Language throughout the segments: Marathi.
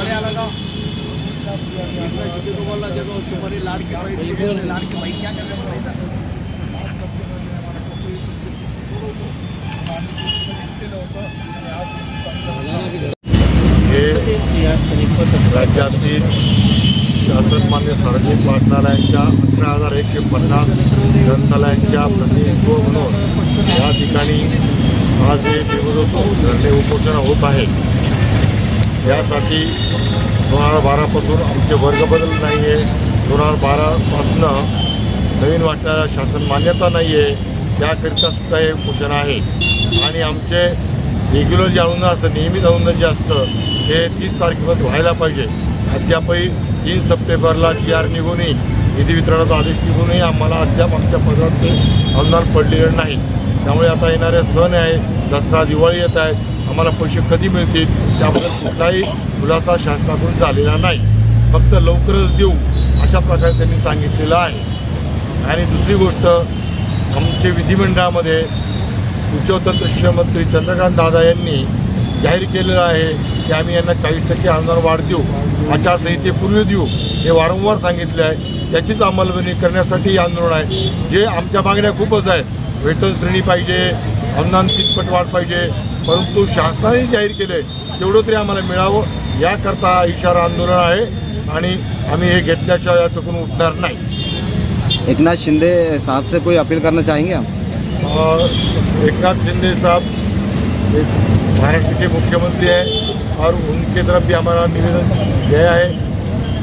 कडे राज्यातील शासन मान्य सार्वजनिक वाचनालयांच्या अठरा हजार एकशे पन्नास ग्रंथालयांच्या प्रतिनिधित्व म्हणून या ठिकाणी आज हे दिवस धरणे उपोषण होत आहेत यासाठी दोन हजार बारापासून आमचे वर्ग बदल नाही आहे दोन हजार बारापासनं नवीन वाटणाऱ्या शासन मान्यता नाही आहे त्याकरिता सुद्धा हे उपोषण आहे. आणि आमचे रेग्युलर जे अनुदान असतं नियमित अनुदान जे असतं ते तीस तारखेपर्यंत व्हायला पाहिजे. अद्यापही तीन सप्टेंबरला जी आर निघूनही निधी वितरणाचा आदेश निघूनही आम्हाला अद्याप आमच्या पदरात ते अनुदान पडलेलं नाही. त्यामुळे आता येणारे सण आहे दसरा दिवाळी येत आहेत आम्हाला पैसे कधी मिळतील त्याबद्दल कुठलाही खुलासा शासनाकडून झालेला नाही. फक्त लवकरच देऊ अशा प्रकारे त्यांनी सांगितलेलं आहे. आणि दुसरी गोष्ट आमचे विधिमंडळामध्ये उच्च व शिक्षण मंत्री चंद्रकांत दादा यांनी जाहीर केलेलं आहे की आम्ही यांना चाळीस टक्के अनुदान वाढ देऊ आचारसंहितेपूर्वी देऊ हे वारंवार सांगितले आहे. त्याचीच अंमलबजावणी करण्यासाठी आंदोलन आहे. जे आमच्या मागण्या खूपच आहेत. वेतन श्रेणी पाहिजे अनुदान तितपट वाढ पाहिजे परंतु शासनाने जाहीर केले तेवढं तरी आम्हाला मिळावं याकरता इशारा आंदोलन आहे आणि आम्ही हे घेतल्याशिवाय याच्याकडून उठणार नाही. एकनाथ शिंदे साहब से कोई अपील करना चाहेंगे आप? एकनाथ शिंदे साहब एक महाराष्ट्र के मुख्यमंत्री हैं और उनके तरफ भी हमारा निवेदन गया है।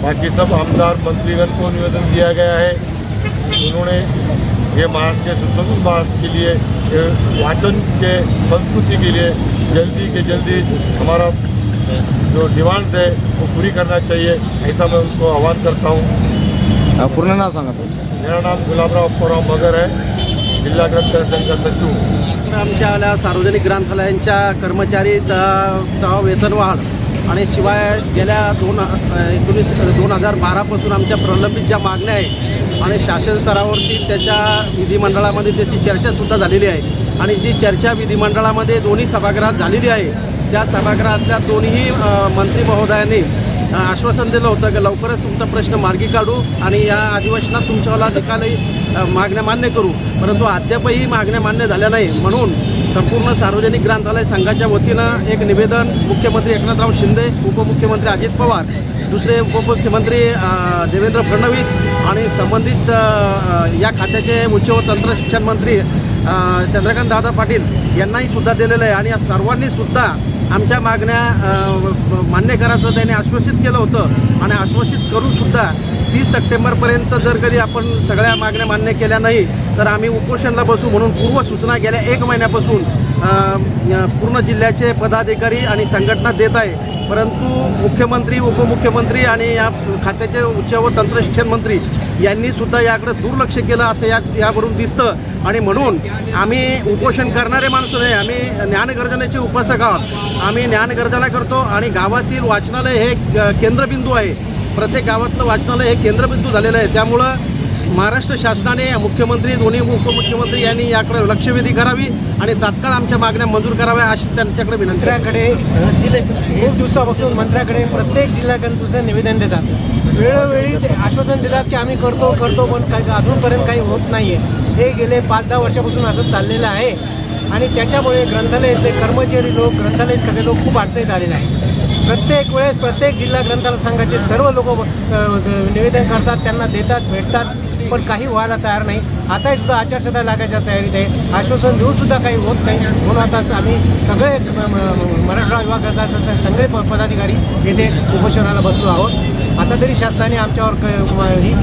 बाकी सब आमदार मंत्रीगण को निवेदन दिया गया है। उन्होंने ये महाराष्ट्र के स्वतंत्र भारत के लिए ये वाचन के संस्कृति के लिए जल्दी के जल्दी हमारा जो डिमांड्स है वो पूरी करना चाहिए ऐसा मैं उनको आह्वान करता हूँ। पूर्ण नाव सांगा तुमचं मेरा नाम गुलाबराव अप्पाराव मगर है जिल्हा ग्रंथ संघ सचिव। आमच्या सार्वजनिक ग्रंथालयांच्या कर्मचारी वेतनवाढ आणि शिवाय गेल्या दोन एकोणीस दोन हजार बारापासून आमच्या प्रलंबित ज्या मागण्या आहे आणि शासन स्तरावरती त्याच्या विधिमंडळामध्ये त्याची चर्चासुद्धा झालेली आहे. आणि जी चर्चा विधिमंडळामध्ये दोन्ही सभागृहात झालेली आहे त्या सभागृहातल्या दोन्ही मंत्री महोदयांनी आश्वासन दिलं होतं की लवकरच तुमचा प्रश्न मार्गी काढू आणि या अधिवेशनात तुमच्यावाला निकालही मागण्या मान्य करू. परंतु अद्यापही मागण्या मान्य झाल्या नाही. म्हणून संपूर्ण सार्वजनिक ग्रंथालय संघाच्या वतीनं एक निवेदन मुख्यमंत्री एकनाथराव शिंदे उपमुख्यमंत्री अजित पवार दुसरे उपमुख्यमंत्री देवेंद्र फडणवीस आणि संबंधित या खात्याचे उच्च व तंत्रशिक्षण मंत्री चंद्रकांत दादा पाटील यांनाही सुद्धा दिलेलं आहे. आणि या सर्वांनी सुद्धा आमच्या मागण्या मान्य करायचं त्यांनी आश्वासित केलं होतं. आणि आश्वासित करूनसुद्धा तीस सप्टेंबरपर्यंत जर कधी आपण सगळ्या मागण्या मान्य केल्या नाही तर आम्ही उपोषणला बसू म्हणून पूर्वसूचना गेल्या एक महिन्यापासून. पूर्ण जिल्ह्याचे पदाधिकारी आणि संघटना देत आहे. परंतु मुख्यमंत्री उपमुख्यमंत्री आणि या खात्याचे उच्च व तंत्रशिक्षण मंत्री यांनी सुद्धा याकडे दुर्लक्ष केलं असं या यावरून दिसतं. आणि म्हणून आम्ही उपोषण करणारे माणसं नाही आम्ही ज्ञानगर्जनेचे उपासक आहोत. आम्ही ज्ञानगर्जना करतो आणि गावातील वाचनालय हे केंद्रबिंदू आहे. प्रत्येक गावातलं वाचनालय हे केंद्रबिंदू झालेलं आहे. त्यामुळं महाराष्ट्र शासनाने मुख्यमंत्री दोन्ही उपमुख्यमंत्री यांनी याकडे लक्षवेधी करावी आणि तात्काळ आमच्या मागण्या मंजूर कराव्या अशी त्यांच्याकडे विनंती आहे. मंत्र्याकडे खूप दिवसापासून मंत्र्याकडे प्रत्येक जिल्ह्याकडून निवेदन देतात. वेळोवेळी ते आश्वासन देतात की आम्ही करतो करतो पण काही अजूनपर्यंत काही होत नाही आहे हे गेले पाच दहा वर्षापासून असं चाललेलं आहे. आणि त्याच्यामुळे ग्रंथालयातले कर्मचारी लोक ग्रंथालय सगळे लोक खूप अडचणीत आलेले आहेत. प्रत्येक वेळेस प्रत्येक जिल्हा ग्रंथालय संघाचे सर्व लोक निवेदन करतात त्यांना देतात भेटतात. पण काही व्हायला तयार नाही. आताही सुद्धा आचारसंहिता लागायच्या तयारीत आहे. आश्वासन देऊन सुद्धा काही होत नाही. म्हणून आता आम्ही सगळे मराठवाडा विभागाचा सगळे पदाधिकारी येथे बसलो आहोत. आता तरी शासनाने आमच्यावर ही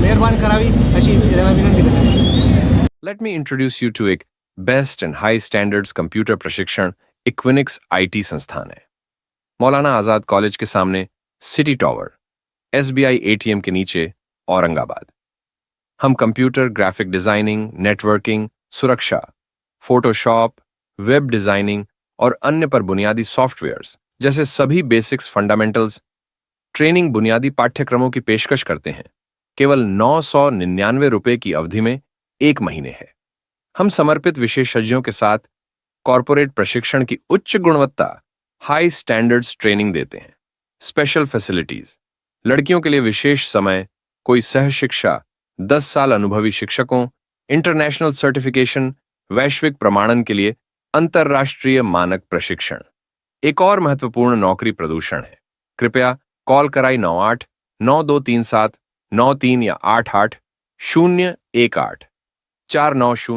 मेहरबान करावी अशी विनंती करतो. Let me introduce you to एक best and high standards computer प्रशिक्षण इक्विनिक्स आईटी संस्थान है मौलाना आज़ाद कॉलेज के सामने सिटी टॉवर एसबीआई एटीएम के नीचे औरंगाबाद. हम कंप्यूटर, ग्राफिक डिज़ाइनिंग, नेटवर्किंग, सुरक्षा, फोटोशॉप, वेब डिज़ाइनिंग और अन्य पर बुनियादी सॉफ्टवेयर्स, जैसे सभी बेसिक्स फंडामेंटल्स, ट्रेनिंग बुनियादी पाठ्यक्रमों की पेशकश करते हैं। केवल नौ सौ निन्यानवे रुपए की अवधि में एक महीने है। हम समर्पित विशेषज्ञों के साथ कॉरपोरेट प्रशिक्षण की उच्च गुणवत्ता हाई स्टैंडर्ड्स ट्रेनिंग देते हैं। स्पेशल फैसिलिटीज़ लड़कियों के लिए विशेष समय, कोई सह शिक्षा दस साल अनुभवी शिक्षकों इंटरनेशनल सर्टिफिकेशन वैश्विक प्रमाणन के लिए अंतर्राष्ट्रीय मानक प्रशिक्षण। एक और महत्वपूर्ण नौकरी प्रदूषण है। कृपया कॉल कराई नौ आठ, नौ दो तीन सात, नौ तीन या आठ आठ, शून्य एक आठ, चार नौ शून्य